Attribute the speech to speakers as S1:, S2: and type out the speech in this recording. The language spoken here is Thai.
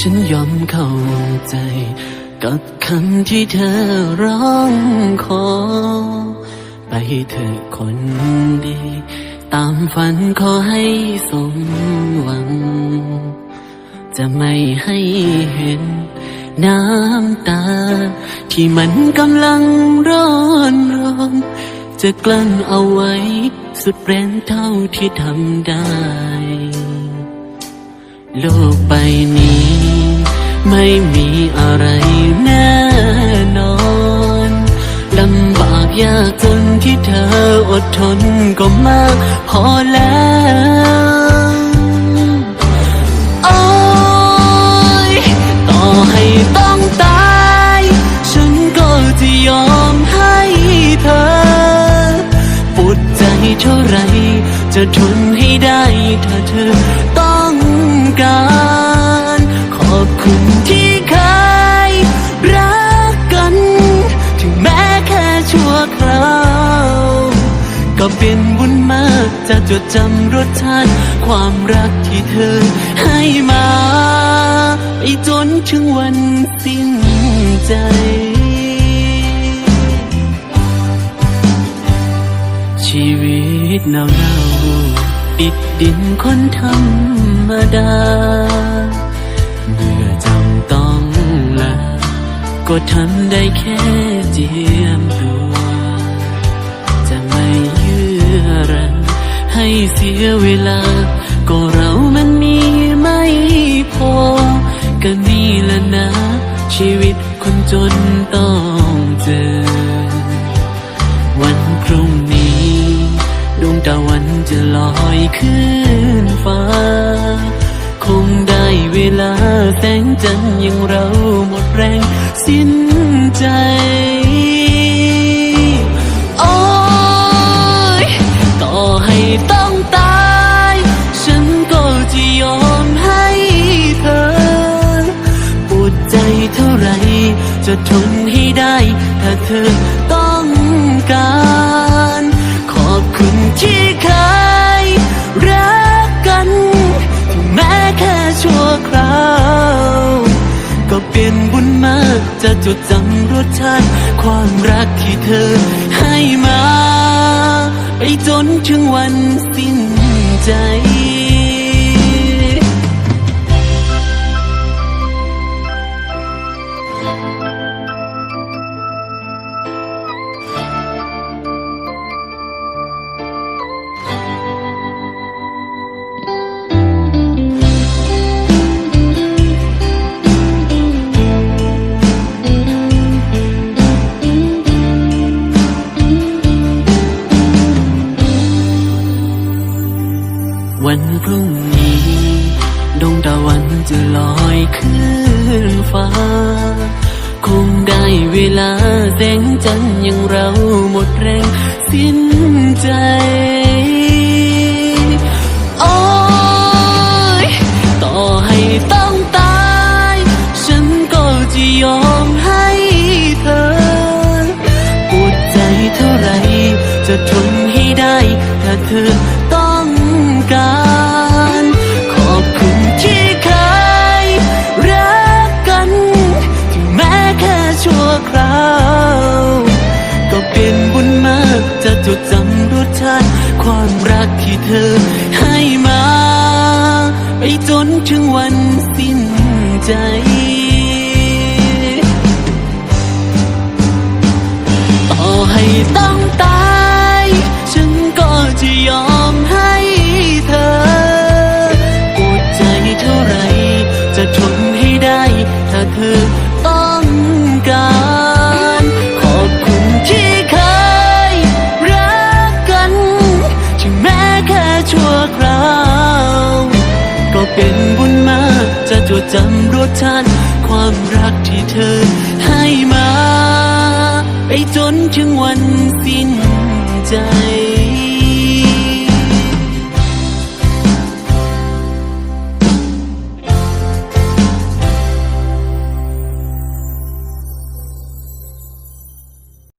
S1: ฉันยอมเข้าใจ กับคำที่เธอร้องขอ ไปเถอคนดี ตามฝันขอให้สมหวัง จะไม่ให้เห็นน้ำตา ที่มันกำลังร้อนรนจะกลั้นเอาไว้ สุดแรงเท่าที่ทำได้ โลกใบนี้ ไม่มีอะไรแน่นอนลำบากยากจนที่เธออดทนก็มาก พอแล้วโอ้ยต่อให้ต้องตาย ฉันก็จะยอมให้เธอปวดใจเท่าไรจะทน ที่เคยรักกัน ถึงแม้แค่ชั่วคราว ก็เป็นบุญมากจะจดจำรสชาติ ความรักที่เธอให้มาไปจนถึงวันสิ้นใจชีวิตเน่าๆติดดินคนธรรมดา ก็ทำได้แค่เจียมตัว จะไม่เยื่อรังให้เสียเวลา ก็เรามันมีไม่พอ ก็นี่แหละนะ ชีวิตคนจนต้องเจอ วันพรุ่งนี้ดวงตะวันจะลอยขึ้นฟ้า คงได้เวลาแสงจันทร์ยังเราหมดแรง สิ้นใจ โอ้ยต่อให้ต้องตาย ฉันก็จะยอมให้เธอ ปวดใจเท่าไร จะทนให้ได้ ถ้าเธอต้องการ ขอบคุณที่เคย จะจดจำรสชาติความรักที่เธอให้มา ไปจนถึงวันสิ้น วันพรุ่งนี้ ดวงตะวันจะลอยขึ้นฟ้า คงได้เวลาแสงจันทร์ยังเราหมดแรงสิ้นใจโอ้ยต่อให้ต้องตาย ฉันก็จะยอมให้เธอปวดใจเท่าไร จะทนให้ได้ ถ้าเธอ ความรักที่เธอให้มา ไปจนถึงวันสิ้นใจ จำรสชาติความรักที่เธอให้มา ไปจนถึงวันสิ้นใจ